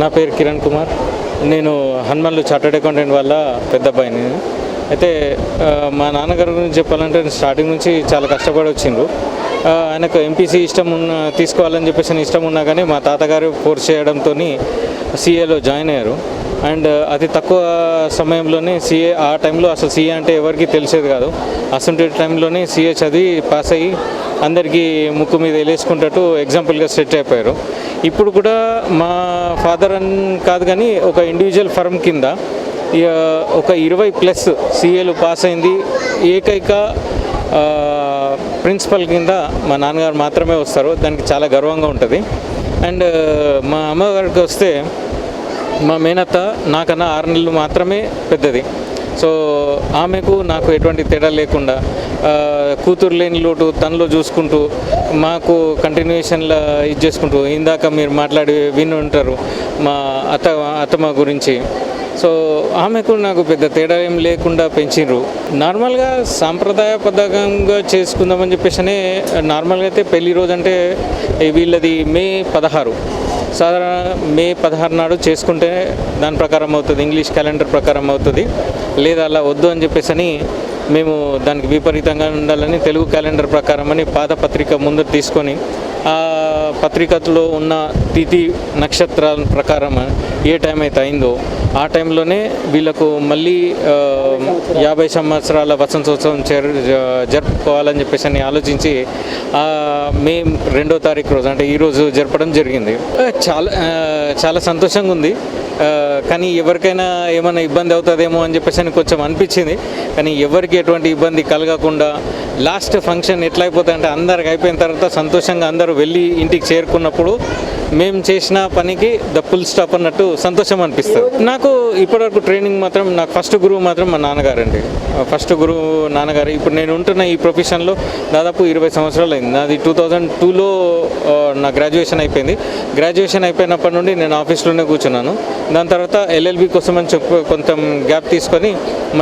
నా పేరు కిరణ్ కుమార్. నేను హనుమన్లు చార్టెడ్ అకౌంటెంట్ వల్ల పెద్ద అబ్బాయిని. అయితే మా నాన్నగారి గురించి చెప్పాలంటే స్టార్టింగ్ నుంచి చాలా కష్టపడి వచ్చిండ్రు ఆయనకు ఎంపీసీ ఇష్టం ఉన్న తీసుకోవాలని చెప్పేసి ఇష్టం ఉన్నా కానీ మా తాతగారు ఫోర్స్ చేయడంతో సీఏలో జాయిన్ అయ్యారు. అండ్ అతి తక్కువ సమయంలోనే సీఏ ఆ టైంలో అసలు సీఏ అంటే ఎవరికి తెలిసేది కాదు. అసలు టైంలోనే సీఏ చదివి పాస్ అయ్యి అందరికీ ముక్కు మీద వెళ్ళేసుకుంటూ ఎగ్జాంపుల్గా సెట్ అయిపోయారు. ఇప్పుడు కూడా మా ఫాదర్ అని కాదు కానీ ఒక ఇండివిజువల్ ఫర్మ్ కింద ఇక ఒక ఇరవై ప్లస్ సీఏలు పాస్ అయింది. ఏకైక ప్రిన్సిపల్ కింద మా నాన్నగారు మాత్రమే వస్తారు. దానికి చాలా గర్వంగా ఉంటుంది. అండ్ మా అమ్మగారికి వస్తే మా మేనత్త నాకన్నా ఆరు నెలలు మాత్రమే పెద్దది. సో ఆమెకు నాకు ఎటువంటి తేడా లేకుండా కూతురు లేని లోటు తనలో చూసుకుంటూ మాకు కంటిన్యూషన్లా ఇది చేసుకుంటూ ఇందాక మీరు మాట్లాడి విని ఉంటారు మా అత్త అత్తమ్మ గురించి. సో ఆమెకు నాకు పెద్ద తేడా ఏం లేకుండా పెంచిండ్రు నార్మల్గా సాంప్రదాయ పథకంగా చేసుకుందామని చెప్పేసి నార్మల్గా అయితే పెళ్ళి రోజు అంటే వీళ్ళది మే పదహారు. సాధారణ మే పదహారు నాడు చేసుకుంటే దాని ప్రకారం అవుతుంది ఇంగ్లీష్ క్యాలెండర్ ప్రకారం అవుతుంది. లేదా అలా వద్దు అని చెప్పేసి అని మేము దానికి విపరీతంగా ఉండాలని తెలుగు క్యాలెండర్ ప్రకారం అని పాత పత్రిక తీసుకొని ఆ పత్రికలో ఉన్న తిథి నక్షత్రాల ప్రకారం ఏ టైం అయితే అయిందో ఆ టైంలోనే వీళ్ళకు మళ్ళీ యాభై సంవత్సరాల వసంతోత్సవం జరుపుకోవాలని చెప్పేసి అని ఆలోచించి మే రెండో తారీఖు రోజు అంటే ఈరోజు జరపడం జరిగింది. చాలా చాలా సంతోషంగా ఉంది. కానీ ఎవరికైనా ఏమైనా ఇబ్బంది అవుతుందేమో అని చెప్పేసి అని కొంచెం అనిపించింది. కానీ ఎవరికి ఎటువంటి ఇబ్బంది కలగకుండా లాస్ట్ ఫంక్షన్ ఎట్లా అందరికి అయిపోయిన తర్వాత సంతోషంగా అందరూ వెళ్ళి ఇంటికి చేరుకున్నప్పుడు మేము చేసిన పనికి ద ఫుల్ స్టాప్ అన్నట్టు సంతోషం అనిపిస్తుంది. నాకు ఇప్పటివరకు ట్రైనింగ్ మాత్రం నాకు ఫస్ట్ గురువు మాత్రం మా నాన్నగారండి. ఫస్ట్ గురువు నాన్నగారు ఇప్పుడు నేను ఉంటున్న ఈ ప్రొఫెషన్లో దాదాపు ఇరవై సంవత్సరాలు అయింది. నాది టూ థౌజండ్ టూలో నా గ్రాడ్యుయేషన్ అయిపోయింది. గ్రాడ్యుయేషన్ అయిపోయినప్పటి నుండి నేను ఆఫీస్లోనే కూర్చున్నాను. దాని తర్వాత ఎల్ఎల్బి కోసం అని చెప్పి కొంత గ్యాప్ తీసుకొని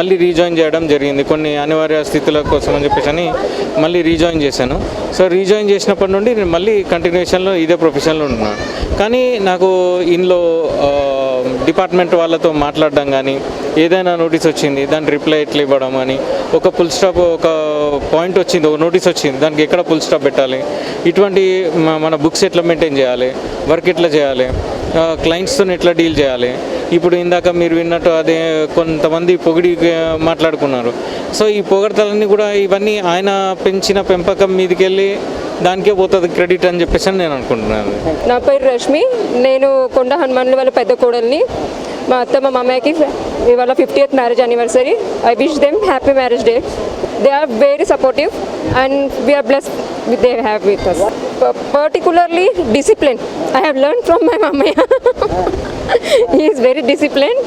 మళ్ళీ రీజాయిన్ చేయడం జరిగింది. కొన్ని అనివార్య స్థితుల కోసం అని చెప్పేసి అని మళ్ళీ రీజాయిన్ చేశాను. సో రీజాయిన్ చేసినప్పటి నుండి నేను మళ్ళీ కంటిన్యూషన్లో ఇదే ప్రొఫెషన్లో ఉంటున్నాను కానీ నాకు ఇందులో డిపార్ట్మెంట్ వాళ్ళతో మాట్లాడడం కానీ ఏదైనా నోటీస్ వచ్చింది దాని రిప్లై ఎట్లా ఇవ్వడం కానీ ఒక ఫుల్ స్టాప్ ఒక పాయింట్ వచ్చింది ఒక నోటీస్ వచ్చింది దానికి ఎక్కడ ఫుల్ స్టాప్ పెట్టాలి? ఇటువంటి మన బుక్స్ ఎట్లా మెయింటైన్ చేయాలి? వర్క్ ఎట్లా చేయాలి? క్లయింట్స్తో ఎట్లా డీల్ చేయాలి? ఇప్పుడు ఇందాక మీరు విన్నట్టు అదే కొంతమంది పొగిడి మాట్లాడుకున్నారు. సో ఈ పొగడతలన్నీ కూడా ఇవన్నీ ఆయన పెంచిన పెంపకం మీదకి వెళ్ళి దానికే పోతుంది క్రెడిట్ అని చెప్పేసి అని నేను అనుకుంటున్నాను. నా పేరు రష్మి. నేను కొండ హనుమాన్ వాళ్ళ పెద్ద కోడల్ని. మా అత్త మా మామయ్యకి ఇవాళ fiftieth marriage anniversary I wish them happy marriage day they are very supportive and we are bless with they have with us particularly discipline I have learn from my మామయ్య హీ ఈస్ వెరీ డిసిప్లిన్